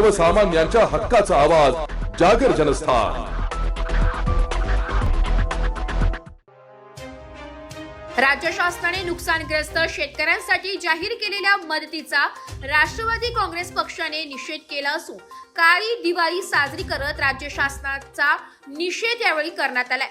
सर्वसामान्यांच्या हक्काचा आवाज जागर जनस्थान. राज्य शासनाने नुकसानग्रस्त शेतकऱ्यांसाठी जाहीर केलेल्या मदतीचा राष्ट्रवादी काँग्रेस पक्षाने निषेध केला असून काळी दिवाळी साजरी करत राज्य शासनाचा निषेध यावेळी करण्यात आलाय.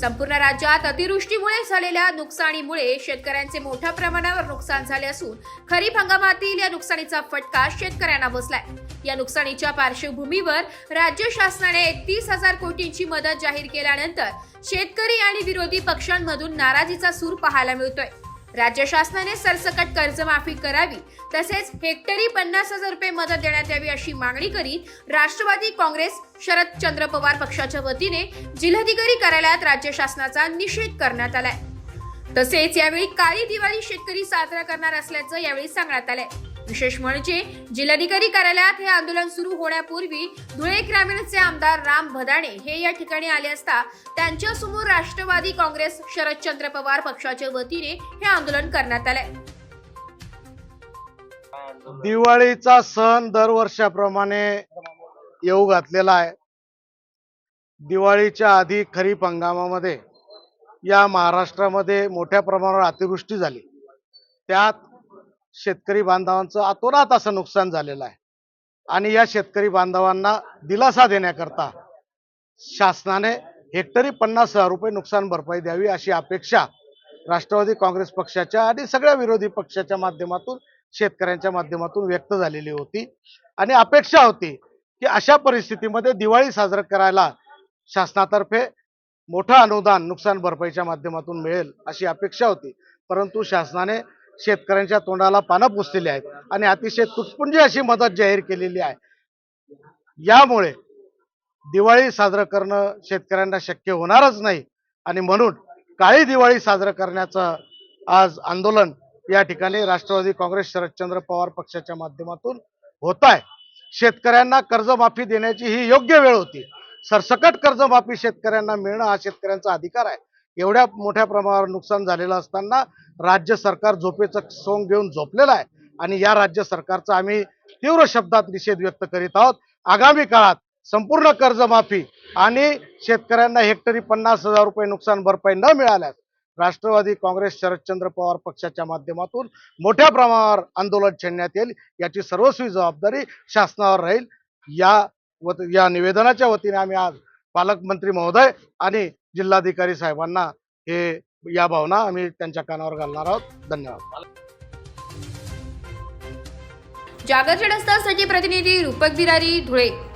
संपूर्ण राज्यात अतिवृष्टीमुळे झालेल्या नुकसानीमुळे शेतकऱ्यांचे मोठ्या प्रमाणावर नुकसान झाले असून खरीप हंगामातील या नुकसानीचा फटका शेतकऱ्यांना बसलाय. या नुकसानीच्या पार्श्वभूमीवर राज्य शासनाने एकतीस हजार कोटींची मदत जाहीर केल्यानंतर शेतकरी आणि विरोधी पक्षांमधून नाराजीचा सूर पाहायला मिळतोय. राज्य शासनाने सरसकट कर्जमाफी करावी तसेच हेक्टरी पन्नास हजार रुपये मदत देण्यात यावी अशी मागणी करीत राष्ट्रवादी काँग्रेस शरदचंद्र पवार पक्षाच्या वतीने जिल्हाधिकारी कार्यालयात राज्य शासनाचा निषेध करण्यात आलाय. तसेच यावेळी काळी दिवाळी शेतकरी साजरा करणार असल्याचं यावेळी सांगण्यात आलंय. विशेष म्हणजे जिल्हाधिकारी कार्यालयात हे आंदोलन सुरू होण्यापूर्वी धुळे ग्रामीणचे आमदार राम भदाणे हे या ठिकाणी आले असता त्यांच्यासमोर राष्ट्रवादी काँग्रेस शरदचंद्र पवार पक्षाच्या वतीने हे आंदोलन करण्यात आले दिवाळीचा सण दरवर्षाप्रमाणे येऊ घातलेला आहे. दिवाळीच्या आधी खरीप हंगामामध्ये या महाराष्ट्रामध्ये मोठ्या प्रमाणावर अतिवृष्टी झाली. त्यात शेतकरी बांधवांचं अतोनात असं नुकसान झालेलं आहे. आणि या शेतकरी बांधवांना दिलासा देण्याकरता शासनाने हेक्टरी पन्नास हजार रुपये नुकसान भरपाई द्यावी अशी अपेक्षा राष्ट्रवादी काँग्रेस पक्षाच्या आणि सगळ्या विरोधी पक्षाच्या माध्यमातून शेतकऱ्यांच्या माध्यमातून व्यक्त झालेली होती. आणि अपेक्षा होती की अशा परिस्थितीमध्ये दिवाळी साजरा करायला शासनातर्फे मोठं अनुदान नुकसान भरपाईच्या माध्यमातून मिळेल अशी अपेक्षा होती. परंतु शासनाने शेतकऱ्यांच्या तोंडाला पानं पुसलेली आहेत. आणि अतिशय तुटपुंजी अशी मदत जाहीर केलेली आहे. यामुळे दिवाळी साजरं करणं शेतकऱ्यांना शक्य होणारच नाही. आणि म्हणून काळी दिवाळी साजरं करण्याचं आज आंदोलन या ठिकाणी राष्ट्रवादी काँग्रेस शरदचंद्र पवार पक्षाच्या माध्यमातून होत आहे. शेतकऱ्यांना कर्जमाफी देण्याची ही योग्य वेळ होती. सरसकट कर्जमाफी शेतकऱ्यांना मिळणं हा शेतकऱ्यांचा अधिकार आहे. एवढ्या मोठ्या प्रमाणावर नुकसान झालेलं असताना राज्य सरकार झोपेचं सोंग घेऊन झोपलेलं आहे. आणि या राज्य सरकारचा आम्ही तीव्र शब्दात निषेध व्यक्त करीत आहोत. आगामी काळात संपूर्ण कर्जमाफी आणि शेतकऱ्यांना हेक्टरी पन्नास हजार रुपये नुकसान भरपाई न मिळाल्यास राष्ट्रवादी काँग्रेस शरदचंद्र पवार पक्षाच्या माध्यमातून मोठ्या प्रमाणावर आंदोलन छेडण्यात येईल. याची सर्वस्वी जबाबदारी शासनावर राहील. या वत या निवेदनाच्या वतीने आम्ही आज पालकमंत्री महोदय आणि जिल्हाधिकारी साहेबांना हे या भावना आम्ही त्यांच्या कानावर घालणार आहोत. धन्यवाद. जागर जनस्थासाठी प्रतिनिधी रूपक बिरारी धुळे.